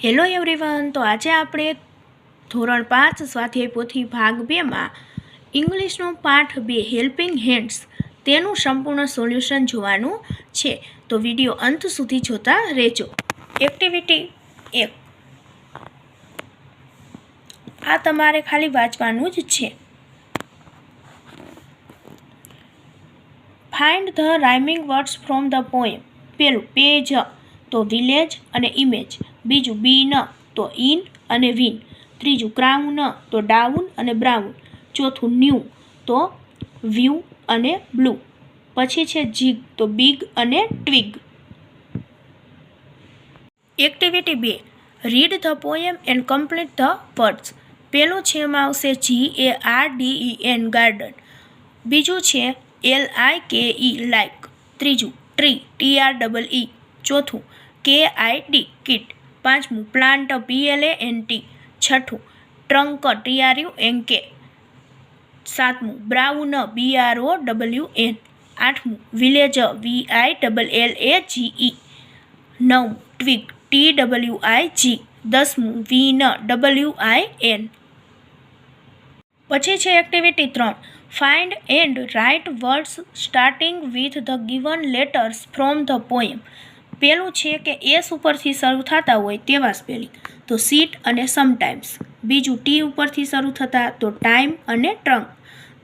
Hello everyone તો આજે આપણે ધોરણ પાંચ સ્વાધ્યાય પોથી ભાગ બેમાં ઇંગ્લિશનો પાઠ બે હેલ્પિંગ હેન્ડ્સ તેનું સંપૂર્ણ સોલ્યુશન જોવાનું છે તો વિડીયો અંત સુધી જોતા રહેજો એક્ટિવિટી એક આ તમારે ખાલી વાંચવાનું જ છે find the rhyming words from the poem પેલું પેજ તો વિલેજ અને ઇમેજ બીજું બી ન તો ઇન અને વિન ત્રીજું ક્રાઉન તો ડાઉન અને બ્રાઉન ચોથું ન્યૂ તો વ્યૂ અને બ્લુ પછી છે જીગ તો બિગ અને ટ્વિગ એક્ટિવિટી બે read the poem and complete the words પહેલું છે એમાં આવશે G A R D E N garden બીજું છે L I K E like ત્રીજું tree T R double E ચોથું કે આઈ ડી કિટ પાંચમું પ્લાન્ટ પીએલએ એન ટી છઠ્ઠું ટ્રંક ટીઆરયુ એન કે સાતમું બ્રાઉન બીઆરઓ ડબલ્યુ એન આઠમું village V I double L A G E નવ twig T W I જી દસમું Win W I N પછી છે activity ત્રણ find and write words starting with the given letters from the poem પહેલું છે કે S ઉપરથી શરૂ થતા હોય તેવા સ્પેલિંગ તો સીટ અને સમટાઈમ્સ બીજું ટી ઉપરથી શરૂ થતા તો ટાઈમ અને ટ્રંક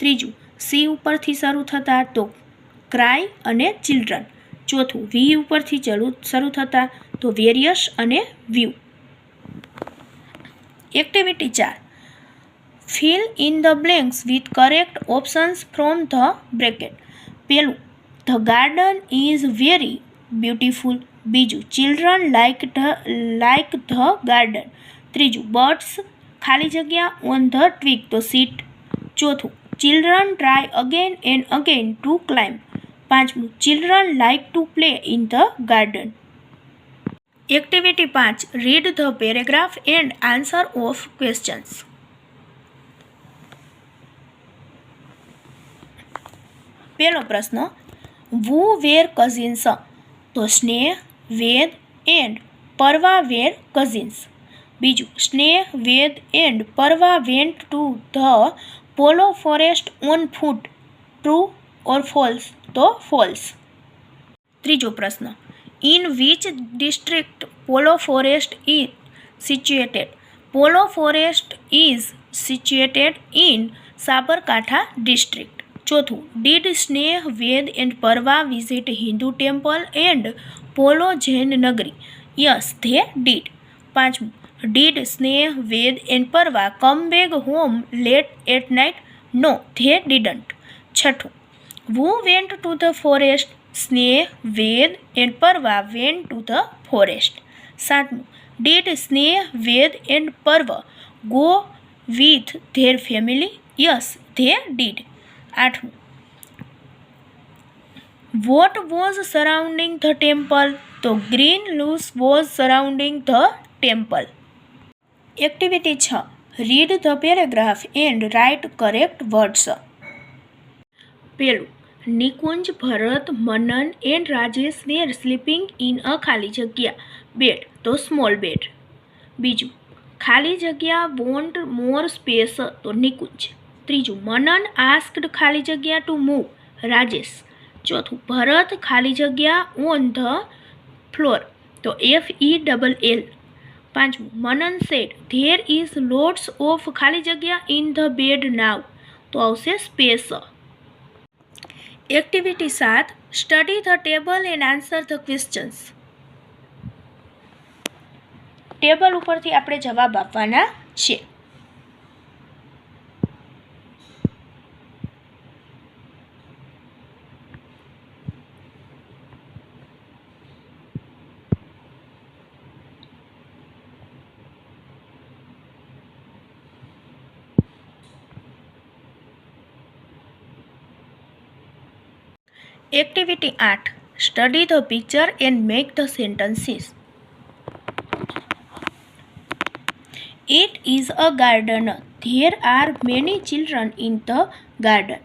ત્રીજું સી ઉપરથી શરૂ થતા તો ક્રાય અને ચિલ્ડ્રન ચોથું વી ઉપરથી ચલું શરૂ થતા તો વેરિયસ અને વ્યૂ એક્ટિવિટી ચાર fill in the blanks with correct options from the bracket પહેલું the garden is very beautiful बीजू children like the like the garden तीजू बर्ड्स खाली जगह ओन ध ट्वीक तो सीट चौथों children try again and again to climb पांचमू children like to play in the garden activity पांच read the paragraph and answer of questions पहलो प्रश्न who were cousins तो स्नेह Ved and Parva were cousins बीजू Sneh Ved and Parva went to the Polo Forest on foot true और false तो false तीजो प्रश्न in which district Polo Forest is situated Polo Forest is situated in Sabarkantha district चौथों did Sneh Ved and Parva visit Hindu temple and Polo Jain नगरी yes they did पांचमू did Sneh Ved and Parva come back home late at night no they didn't छठू who went to the forest Sneh Ved and Parva went to the forest सातमू did Sneh Ved and Parva go with their family yes they did આઠમું what was surrounding the temple તો green lush was surrounding the temple activity છ read the paragraph and write correct words પેલું Nikunj Bharat Manan and Rajesh were sleeping in a ખાલી જગ્યા bed તો small bed બીજું ખાલી જગ્યા વોન્ટ મોર સ્પેસ તો નિકુંજ ત્રીજું મનન આસ્કડ ખાલી જગ્યા ટુ મૂવ રાજેશ ચોથું ભરત ખાલી જગ્યા ઓન ધ ફ્લોર તો એફ ઈ ડબલ એલ પાંચમું Manan said there is lots of ખાલી જગ્યા ઇન ધ બેડ નાવ તો આવશે સ્પેસ એક્ટિવિટી સાત study the table and answer the questions table ઉપરથી આપણે જવાબ આપવાના છે Activity at study the picture and make the sentences. It is a garden. There are many children in the garden.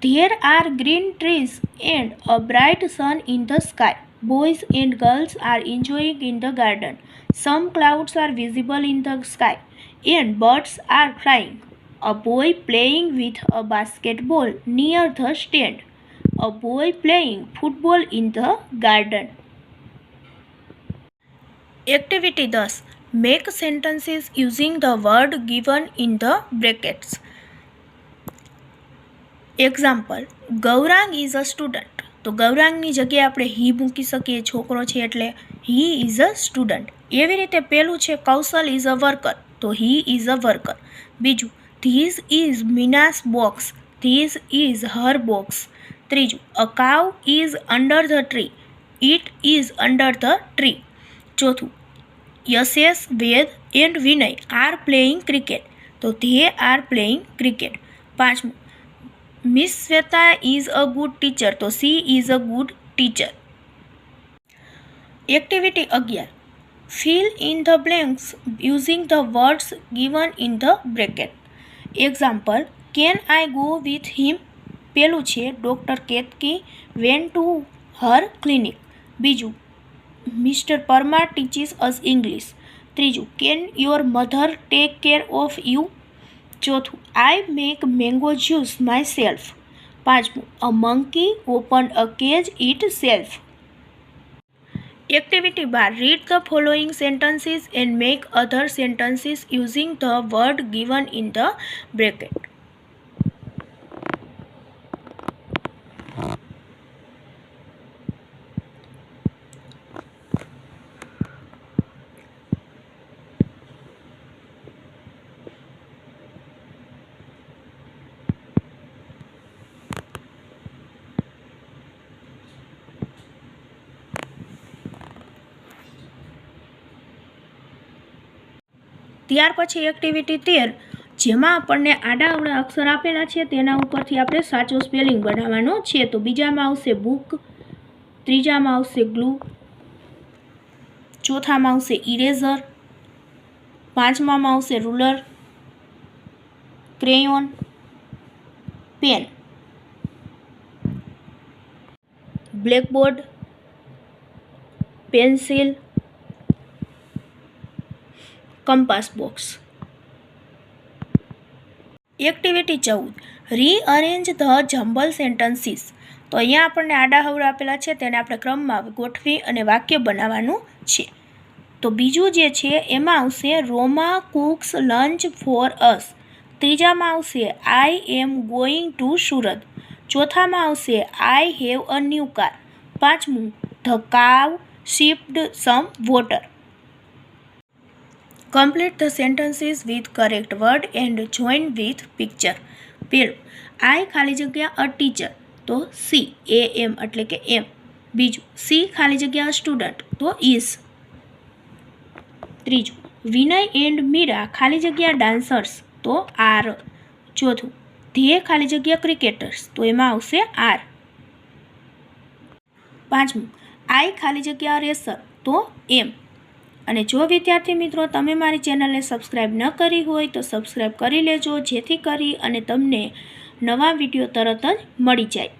There are green trees and a bright sun in the sky. Boys and girls are enjoying in the garden. Some clouds are visible in the sky and birds are flying. A boy playing with a basketball near the stand. a boy playing football in the garden. Activity 10. Make sentences using the word given in the brackets. Example Gaurang is a student તો ગૌરાંગની જગ્યાએ આપણે હી મૂકી શકીએ છોકરો છે એટલે હી is a student એવી રીતે પહેલું છે કૌશલ ઇઝ અ વર્કર તો હી ઇઝ અ વર્કર બીજું this is Meena's box this is her box ત્રીજું a cow is under the tree it is under the tree ચોથું Yashes Ved and Vinay are playing cricket તો they are playing cricket પાંચમું miss Shweta is a good teacher તો she is a good teacher activity અગિયાર fill in the blanks using the words given in the bracket example can I go with him પહેલું છે doctor Ketaki went to her clinic બીજું mister Parmar teaches us English ત્રીજું can your mother take care of you ચોથું I make mango juice myself પાંચમું a monkey open a cage itself activity બાર read the following sentences and make other sentences using the word given in the bracket ત્યાર પછી activity તેર જેમાં આપણને આડા અવળા અક્ષર આપેલા છે તેના ઉપરથી આપણે સાચો સ્પેલિંગ બનાવવાનું છે તો બીજામાં આવશે બુક ત્રીજામાં આવશે ગ્લુ ચોથામાં આવશે ઇરેઝર પાંચમામાં આવશે ruler crayon pen blackboard pencil compass box activity ચૌદ રીઅરેન્જ ધ જમ્બલ સેન્ટન્સીસ તો અહીંયા આપણને આડા હવડા આપેલા છે તેને આપણે ક્રમમાં ગોઠવી અને વાક્ય બનાવવાનું છે તો બીજું જે છે એમાં આવશે Roma cooks lunch for us ત્રીજામાં આવશે I am going to Surat ચોથામાં આવશે I have a new car પાંચમું the cow sipped some water complete the sentences with correct word and join with picture પેલું આઈ ખાલી જગ્યા અ ટીચર તો C એ એમ એટલે કે એમ બીજું સી ખાલી જગ્યા સ્ટુડન્ટ તો ઇઝ ત્રીજું વિનય એન્ડ મીરા ખાલી જગ્યા ડાન્સર્સ તો આર ચોથું ધ્યેય ખાલી જગ્યા ક્રિકેટર્સ તો એમાં આવશે આર પાંચમું આઈ ખાલી જગ્યા રેસર તો એમ અને જો વિદ્યાર્થી મિત્રો તમે મારી ચેનલને સબસ્ક્રાઈબ ન કરી હોય તો સબસ્ક્રાઈબ કરી લેજો જેથી કરી અને તમને નવા વિડીયો તરત જ મળી જાય